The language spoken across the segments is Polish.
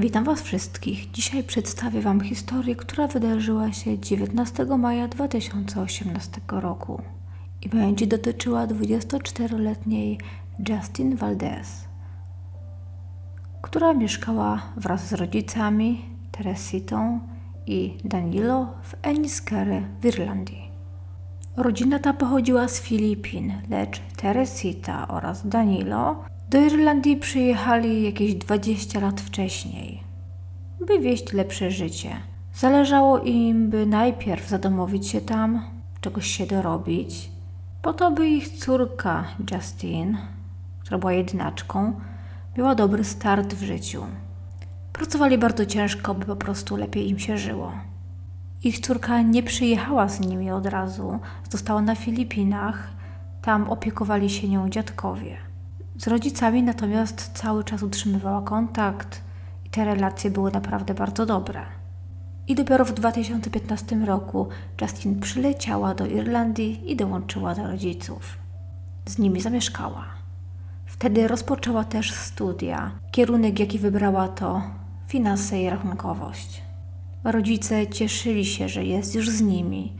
Witam Was wszystkich. Dzisiaj przedstawię Wam historię, która wydarzyła się 19 maja 2018 roku i będzie dotyczyła 24-letniej Justin Valdez, która mieszkała wraz z rodzicami Teresitą i Danilo w Enniskerry w Irlandii. Rodzina ta pochodziła z Filipin, lecz Teresita oraz Danilo do Irlandii przyjechali jakieś 20 lat wcześniej, by wieść lepsze życie. Zależało im, by najpierw zadomowić się tam, czegoś się dorobić, po to, by ich córka Justine, która była jednaczką, miała dobry start w życiu. Pracowali bardzo ciężko, by po prostu lepiej im się żyło. Ich córka nie przyjechała z nimi od razu, została na Filipinach, tam opiekowali się nią dziadkowie. Z rodzicami natomiast cały czas utrzymywała kontakt i te relacje były naprawdę bardzo dobre. I dopiero w 2015 roku Justin przyleciała do Irlandii i dołączyła do rodziców. Z nimi zamieszkała. Wtedy rozpoczęła też studia. Kierunek, jaki wybrała, to finanse i rachunkowość. Rodzice cieszyli się, że jest już z nimi.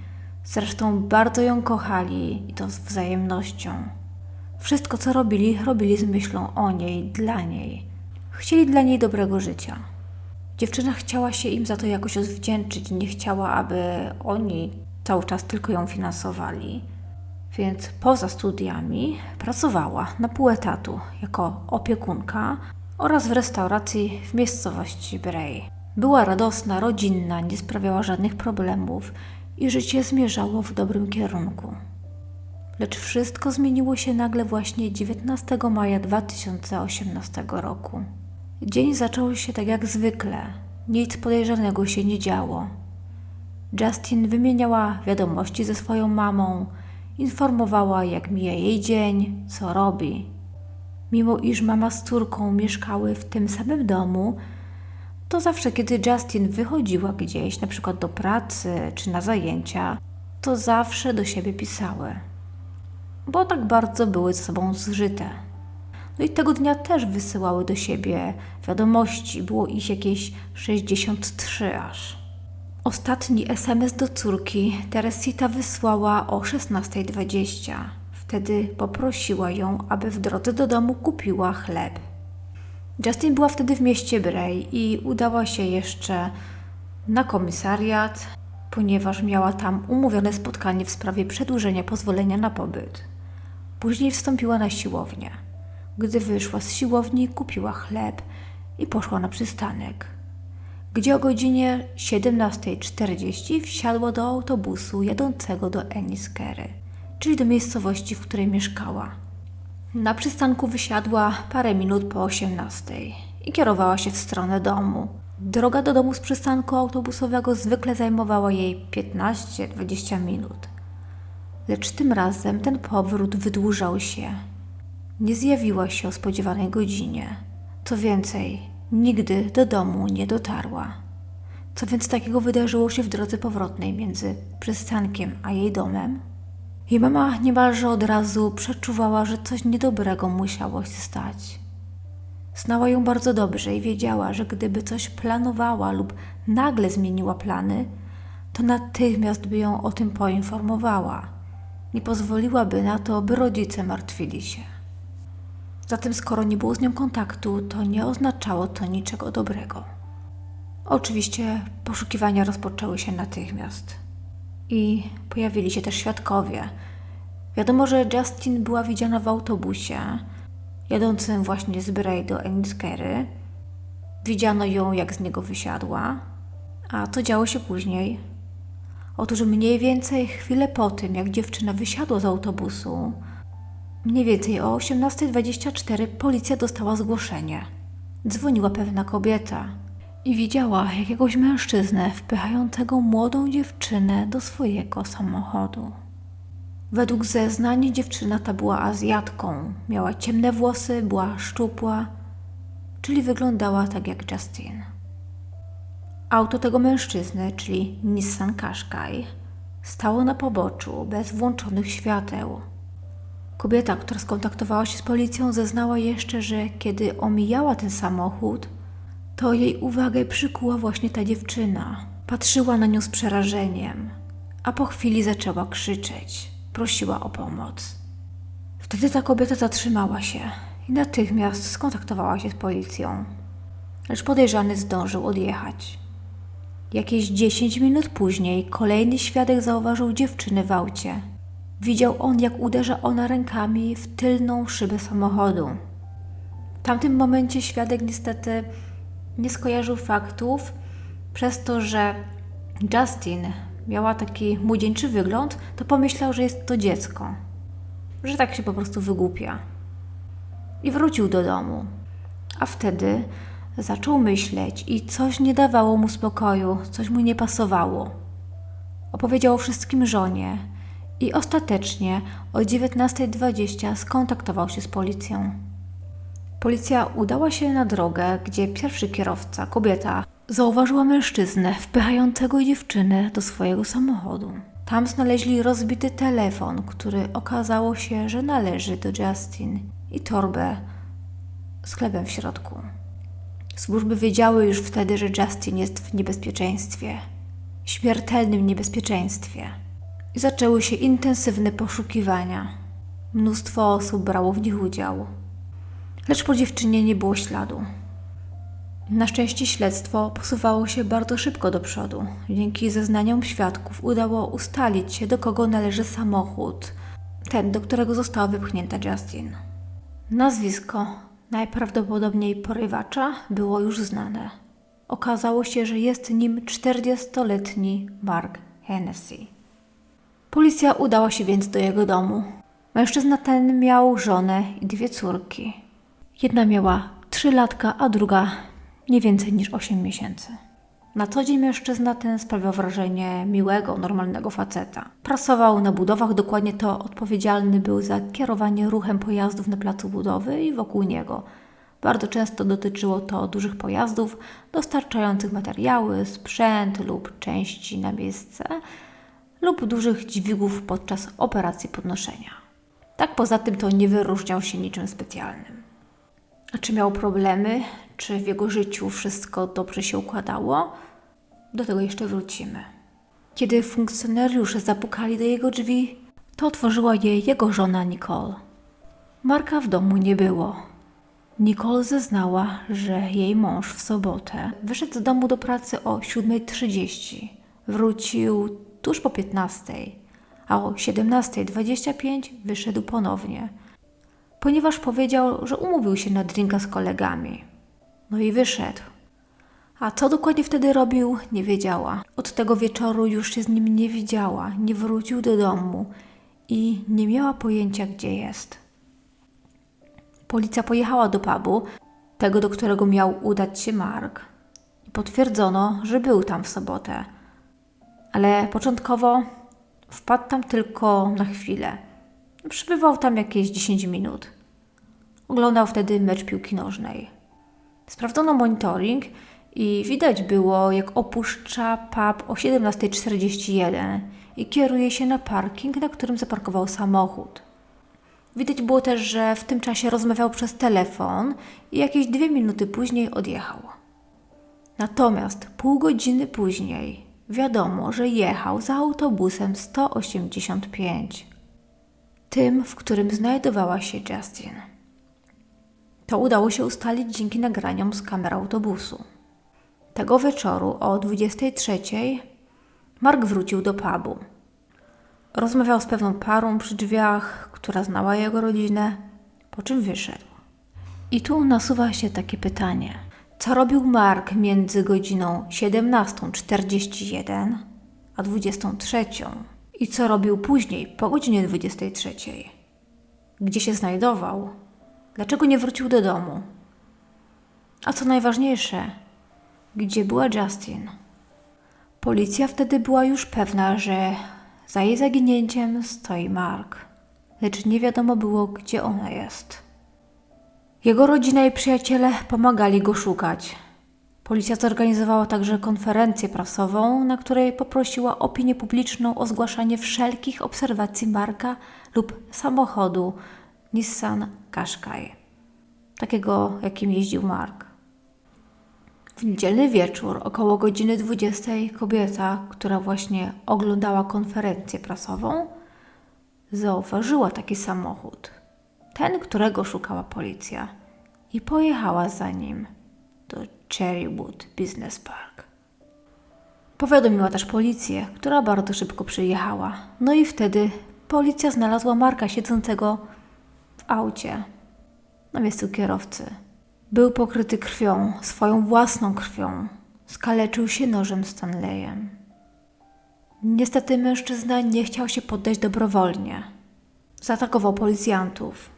Zresztą bardzo ją kochali i to z wzajemnością. Wszystko, co robili, robili z myślą o niej, dla niej. Chcieli dla niej dobrego życia. Dziewczyna chciała się im za to jakoś odwdzięczyć, nie chciała, aby oni cały czas tylko ją finansowali. Więc poza studiami pracowała na pół etatu jako opiekunka oraz w restauracji w miejscowości Bray. Była radosna, rodzinna, nie sprawiała żadnych problemów i życie zmierzało w dobrym kierunku. Lecz wszystko zmieniło się nagle właśnie 19 maja 2018 roku. Dzień zaczął się tak jak zwykle. Nic podejrzanego się nie działo. Justin wymieniała wiadomości ze swoją mamą, informowała, jak mija jej dzień, co robi. Mimo iż mama z córką mieszkały w tym samym domu, to zawsze, kiedy Justin wychodziła gdzieś, na przykład do pracy czy na zajęcia, to zawsze do siebie pisały bo tak bardzo były ze sobą zżyte. No i tego dnia też wysyłały do siebie wiadomości, było ich jakieś 63 aż. Ostatni SMS do córki Teresita wysłała o 16.20. Wtedy poprosiła ją, aby w drodze do domu kupiła chleb. Justin była wtedy w mieście Bray i udała się jeszcze na komisariat, ponieważ miała tam umówione spotkanie w sprawie przedłużenia pozwolenia na pobyt. Później wstąpiła na siłownię. Gdy wyszła z siłowni, kupiła chleb i poszła na przystanek, gdzie o godzinie 17.40 wsiadła do autobusu jadącego do Enniskerry, czyli do miejscowości, w której mieszkała. Na przystanku wysiadła parę minut po 18 i kierowała się w stronę domu. Droga do domu z przystanku autobusowego zwykle zajmowała jej 15-20 minut lecz tym razem ten powrót wydłużał się. Nie zjawiła się o spodziewanej godzinie. Co więcej, nigdy do domu nie dotarła. Co więc takiego wydarzyło się w drodze powrotnej między przystankiem a jej domem? Jej mama niemalże od razu przeczuwała, że coś niedobrego musiało się stać. Znała ją bardzo dobrze i wiedziała, że gdyby coś planowała lub nagle zmieniła plany, to natychmiast by ją o tym poinformowała nie pozwoliłaby na to, by rodzice martwili się. Zatem, skoro nie było z nią kontaktu, to nie oznaczało to niczego dobrego. Oczywiście poszukiwania rozpoczęły się natychmiast. I pojawili się też świadkowie. Wiadomo, że Justin była widziana w autobusie jadącym właśnie z Bray do Enniskerry. Widziano ją, jak z niego wysiadła. A co działo się później, Otóż mniej więcej chwilę po tym, jak dziewczyna wysiadła z autobusu, mniej więcej o 18.24 policja dostała zgłoszenie. Dzwoniła pewna kobieta i widziała jakiegoś mężczyznę wpychającego młodą dziewczynę do swojego samochodu. Według zeznań dziewczyna ta była Azjatką, miała ciemne włosy, była szczupła, czyli wyglądała tak jak Justin. Auto tego mężczyzny, czyli Nissan Qashqai, stało na poboczu bez włączonych świateł. Kobieta, która skontaktowała się z policją, zeznała jeszcze, że kiedy omijała ten samochód, to jej uwagę przykuła właśnie ta dziewczyna. Patrzyła na nią z przerażeniem, a po chwili zaczęła krzyczeć. Prosiła o pomoc. Wtedy ta kobieta zatrzymała się i natychmiast skontaktowała się z policją. Lecz podejrzany zdążył odjechać. Jakieś 10 minut później kolejny świadek zauważył dziewczynę w aucie. Widział on, jak uderza ona rękami w tylną szybę samochodu. W tamtym momencie świadek niestety nie skojarzył faktów, przez to, że Justin miała taki młodzieńczy wygląd, to pomyślał, że jest to dziecko, że tak się po prostu wygłupia. I wrócił do domu. A wtedy zaczął myśleć i coś nie dawało mu spokoju, coś mu nie pasowało. Opowiedział o wszystkim żonie i ostatecznie o 19.20 skontaktował się z policją. Policja udała się na drogę, gdzie pierwszy kierowca, kobieta, zauważyła mężczyznę wpychającego dziewczynę do swojego samochodu. Tam znaleźli rozbity telefon, który okazało się, że należy do Justin i torbę z chlebem w środku. Służby wiedziały już wtedy, że Justin jest w niebezpieczeństwie, śmiertelnym niebezpieczeństwie. I zaczęły się intensywne poszukiwania. Mnóstwo osób brało w nich udział. Lecz po dziewczynie nie było śladu. Na szczęście śledztwo posuwało się bardzo szybko do przodu. Dzięki zeznaniom świadków udało ustalić się, do kogo należy samochód, ten, do którego została wypchnięta Justin. Nazwisko najprawdopodobniej porywacza było już znane. Okazało się, że jest nim 40-letni Mark Hennessy. Policja udała się więc do jego domu. Mężczyzna ten miał żonę i dwie córki. Jedna miała trzy latka, a druga nie więcej niż 8 miesięcy. Na co dzień mężczyzna ten sprawiał wrażenie miłego, normalnego faceta. Pracował na budowach, dokładnie to odpowiedzialny był za kierowanie ruchem pojazdów na placu budowy i wokół niego. Bardzo często dotyczyło to dużych pojazdów dostarczających materiały, sprzęt lub części na miejsce lub dużych dźwigów podczas operacji podnoszenia. Tak poza tym to nie wyróżniał się niczym specjalnym. Czy miał problemy? Czy w jego życiu wszystko dobrze się układało? Do tego jeszcze wrócimy. Kiedy funkcjonariusze zapukali do jego drzwi, to otworzyła je jego żona Nicole. Marka w domu nie było. Nicole zeznała, że jej mąż w sobotę wyszedł z domu do pracy o 7.30. Wrócił tuż po 15.00, a o 17.25 wyszedł ponownie – ponieważ powiedział, że umówił się na drinka z kolegami. No i wyszedł. A co dokładnie wtedy robił, nie wiedziała. Od tego wieczoru już się z nim nie widziała, nie wrócił do domu i nie miała pojęcia, gdzie jest. Policja pojechała do pubu, tego do którego miał udać się Mark. I potwierdzono, że był tam w sobotę. Ale początkowo wpadł tam tylko na chwilę. Przybywał tam jakieś 10 minut. Oglądał wtedy mecz piłki nożnej. Sprawdzono monitoring i widać było, jak opuszcza pub o 17.41 i kieruje się na parking, na którym zaparkował samochód. Widać było też, że w tym czasie rozmawiał przez telefon i jakieś dwie minuty później odjechał. Natomiast pół godziny później wiadomo, że jechał za autobusem 185 tym, w którym znajdowała się Justin. To udało się ustalić dzięki nagraniom z kamer autobusu. Tego wieczoru o 23 Mark wrócił do pubu. Rozmawiał z pewną parą przy drzwiach, która znała jego rodzinę, po czym wyszedł. I tu nasuwa się takie pytanie. Co robił Mark między godziną 17.41 a 23? I co robił później, po godzinie 23? Gdzie się znajdował? Dlaczego nie wrócił do domu? A co najważniejsze, gdzie była Justin? Policja wtedy była już pewna, że za jej zaginięciem stoi Mark, lecz nie wiadomo było, gdzie ona jest. Jego rodzina i przyjaciele pomagali go szukać. Policja zorganizowała także konferencję prasową, na której poprosiła opinię publiczną o zgłaszanie wszelkich obserwacji marka lub samochodu Nissan Qashqai, takiego jakim jeździł Mark. W niedzielny wieczór, około godziny 20, kobieta, która właśnie oglądała konferencję prasową, zauważyła taki samochód. Ten, którego szukała policja, i pojechała za nim do Cherrywood Business Park. Powiadomiła też policję, która bardzo szybko przyjechała. No i wtedy policja znalazła Marka siedzącego w aucie na miejscu kierowcy. Był pokryty krwią, swoją własną krwią. Skaleczył się nożem Stanleyem. Niestety mężczyzna nie chciał się poddać dobrowolnie. Zaatakował policjantów.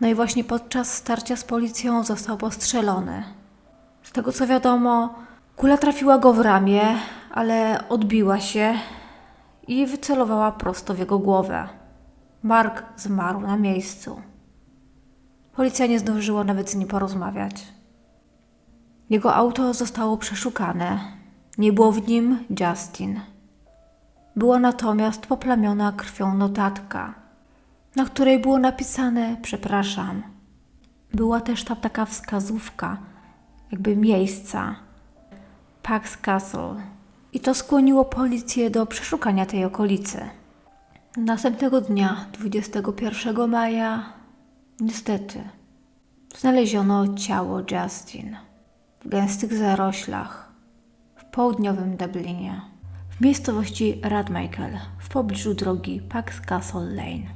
No i właśnie podczas starcia z policją został postrzelony. Z tego co wiadomo, kula trafiła go w ramię, ale odbiła się i wycelowała prosto w jego głowę. Mark zmarł na miejscu. Policja nie zdążyła nawet z nim porozmawiać. Jego auto zostało przeszukane. Nie było w nim Justin. Była natomiast poplamiona krwią notatka, na której było napisane przepraszam. Była też tam taka wskazówka, jakby miejsca. Pax Castle. I to skłoniło policję do przeszukania tej okolicy. Następnego dnia, 21 maja, niestety, znaleziono ciało Justin w gęstych zaroślach w południowym Dublinie, w miejscowości Radmichael, w pobliżu drogi Pax Castle Lane.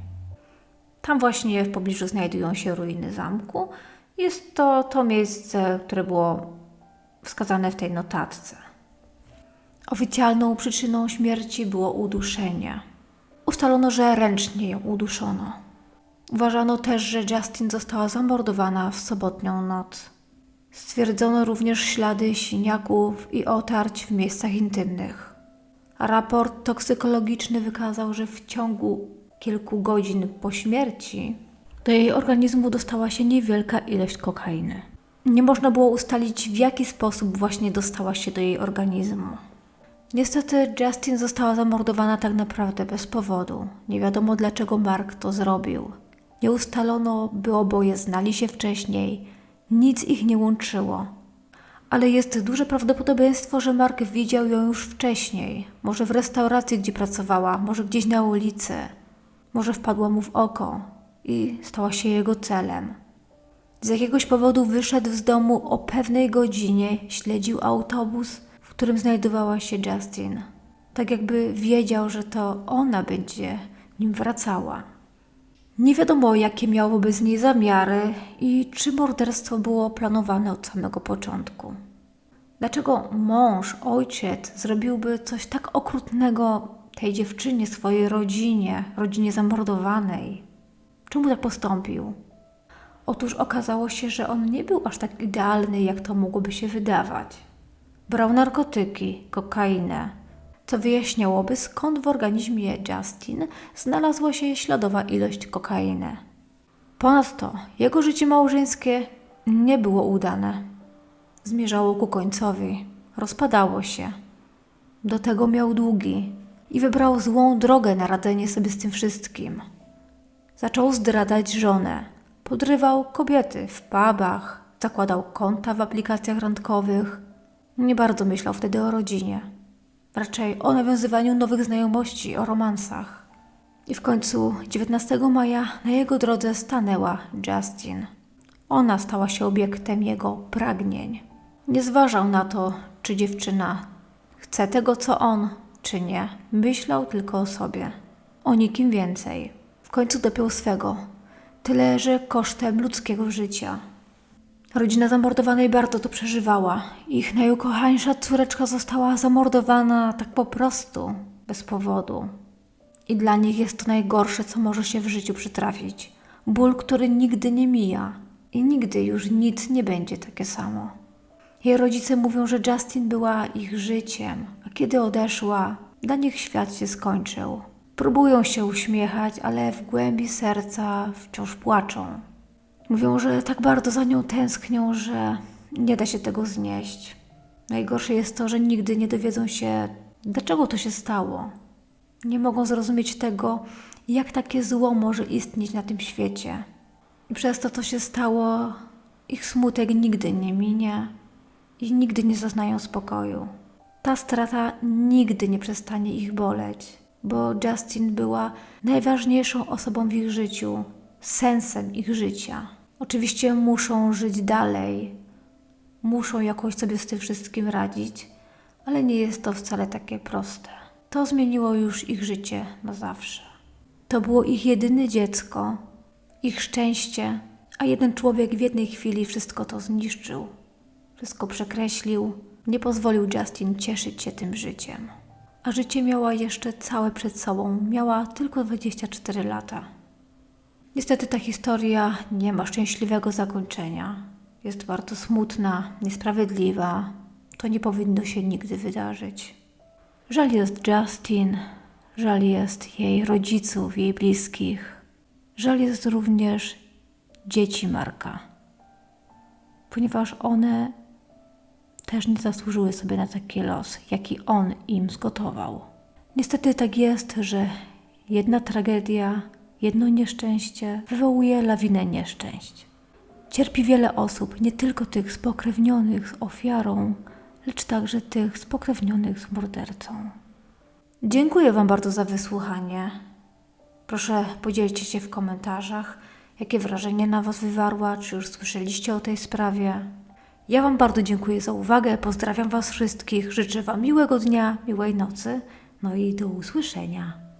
Tam właśnie w pobliżu znajdują się ruiny zamku. Jest to to miejsce, które było wskazane w tej notatce. Oficjalną przyczyną śmierci było uduszenie. Ustalono, że ręcznie ją uduszono. Uważano też, że Justin została zamordowana w sobotnią noc. Stwierdzono również ślady siniaków i otarć w miejscach intymnych. Raport toksykologiczny wykazał, że w ciągu kilku godzin po śmierci do jej organizmu dostała się niewielka ilość kokainy. Nie można było ustalić, w jaki sposób właśnie dostała się do jej organizmu. Niestety Justin została zamordowana tak naprawdę bez powodu. Nie wiadomo dlaczego Mark to zrobił. Nie ustalono, by oboje znali się wcześniej. Nic ich nie łączyło. Ale jest duże prawdopodobieństwo, że Mark widział ją już wcześniej. Może w restauracji, gdzie pracowała, może gdzieś na ulicy. Może wpadła mu w oko i stała się jego celem. Z jakiegoś powodu wyszedł z domu o pewnej godzinie, śledził autobus, w którym znajdowała się Justin. Tak jakby wiedział, że to ona będzie nim wracała. Nie wiadomo, jakie miał wobec niej zamiary i czy morderstwo było planowane od samego początku. Dlaczego mąż, ojciec zrobiłby coś tak okrutnego tej dziewczynie, swojej rodzinie, rodzinie zamordowanej? Czemu tak postąpił? Otóż okazało się, że on nie był aż tak idealny, jak to mogłoby się wydawać. Brał narkotyki, kokainę, co wyjaśniałoby skąd w organizmie Justin znalazła się śladowa ilość kokainy. Ponadto jego życie małżeńskie nie było udane. Zmierzało ku końcowi, rozpadało się. Do tego miał długi i wybrał złą drogę na radzenie sobie z tym wszystkim. Zaczął zdradzać żonę, podrywał kobiety w pubach, zakładał konta w aplikacjach randkowych. Nie bardzo myślał wtedy o rodzinie raczej o nawiązywaniu nowych znajomości, o romansach. I w końcu 19 maja na jego drodze stanęła Justin. Ona stała się obiektem jego pragnień. Nie zważał na to, czy dziewczyna chce tego, co on, czy nie. Myślał tylko o sobie, o nikim więcej. Końcu dopiął swego, tyle że kosztem ludzkiego życia. Rodzina zamordowanej bardzo to przeżywała. Ich najukochańsza córeczka została zamordowana tak po prostu, bez powodu. I dla nich jest to najgorsze, co może się w życiu przytrafić. Ból, który nigdy nie mija i nigdy już nic nie będzie takie samo. Jej rodzice mówią, że Justin była ich życiem, a kiedy odeszła, dla nich świat się skończył. Próbują się uśmiechać, ale w głębi serca wciąż płaczą. Mówią, że tak bardzo za nią tęsknią, że nie da się tego znieść. Najgorsze jest to, że nigdy nie dowiedzą się, dlaczego to się stało. Nie mogą zrozumieć tego, jak takie zło może istnieć na tym świecie. I przez to, co się stało, ich smutek nigdy nie minie i nigdy nie zaznają spokoju. Ta strata nigdy nie przestanie ich boleć, bo Justin była najważniejszą osobą w ich życiu, sensem ich życia. Oczywiście muszą żyć dalej, muszą jakoś sobie z tym wszystkim radzić, ale nie jest to wcale takie proste. To zmieniło już ich życie na zawsze. To było ich jedyne dziecko, ich szczęście, a jeden człowiek w jednej chwili wszystko to zniszczył, wszystko przekreślił, nie pozwolił Justin cieszyć się tym życiem. A życie miała jeszcze całe przed sobą, miała tylko 24 lata. Niestety ta historia nie ma szczęśliwego zakończenia. Jest bardzo smutna, niesprawiedliwa. To nie powinno się nigdy wydarzyć. Żal jest Justin, żal jest jej rodziców, jej bliskich. Żal jest również dzieci Marka, ponieważ one też nie zasłużyły sobie na taki los, jaki on im zgotował. Niestety tak jest, że jedna tragedia, jedno nieszczęście wywołuje lawinę nieszczęść. Cierpi wiele osób, nie tylko tych spokrewnionych z ofiarą, lecz także tych spokrewnionych z mordercą. Dziękuję Wam bardzo za wysłuchanie. Proszę podzielcie się w komentarzach, jakie wrażenie na Was wywarła, czy już słyszeliście o tej sprawie. Ja Wam bardzo dziękuję za uwagę, pozdrawiam Was wszystkich, życzę Wam miłego dnia, miłej nocy, no i do usłyszenia.